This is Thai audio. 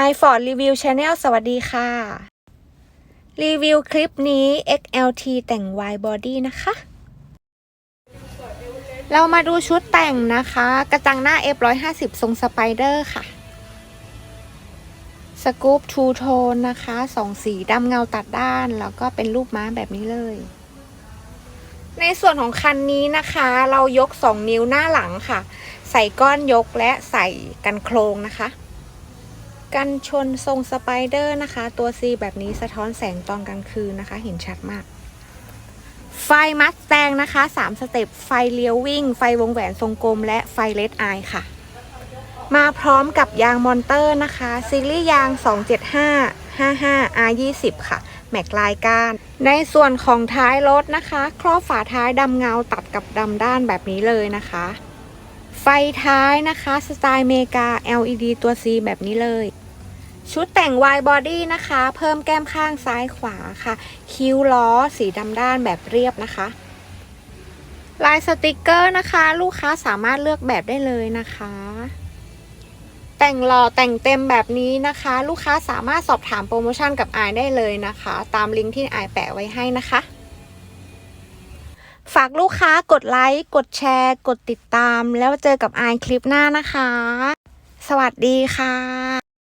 iFord Review Channel สวัสดีค่ะ รีวิวคลิปนี้ XLT แต่ง wide body นะคะ เรามาดูชุดแต่งนะคะ กระจังหน้า F150 ทรงสไปเดอร์ค่ะ สกู๊ปทูโทนนะคะสองสีดำเงาตัดด้าน แล้วก็เป็นรูปม้าแบบนี้เลย ในส่วนของคันนี้นะคะ เรายก 2 นิ้วหน้าหลังค่ะ ใส่ก้อนยกและใส่กันโครงนะคะ กันชนทรงสไปเดอร์นะคะ ตัว C แบบนี้สะท้อนแสงตอนกลางคืนนะคะ เห็นชัดมาก ไฟมัดแตงนะคะ3สเต็ป ไฟเลี้ยววิ่ง ไฟวงแหวนทรงกลม และไฟเลดไอค่ะ มาพร้อมกับยางมอนเตอร์นะคะ ซีรีส์ยาง 275 55 R20 ค่ะ แม็กลายก้าน ในส่วนของท้ายรถนะคะ ครอบฝาท้ายดำเงาตัดกับดำด้านแบบนี้เลยนะคะ ไฟท้ายนะคะ สไตล์เมกา LED ตัว C แบบนี้เลย ชุดแต่ง wide body นะคะ เพิ่มแก้มข้างซ้ายขวาค่ะ คิ้วล้อสีดำด้านแบบเรียบนะคะ ลายสติกเกอร์นะคะ ลูกค้าสามารถเลือกแบบได้เลยนะคะ แต่งหล่อแต่งเต็มแบบนี้นะคะ ลูกค้าสามารถสอบถามโปรโมชั่นกับอายได้เลยนะคะ ตามลิงก์ที่อายแปะไว้ให้นะคะฝากลูกค้ากดไลค์ กดแชร์ กดติดตาม แล้วเจอกับอายคลิปหน้านะคะ สวัสดีค่ะ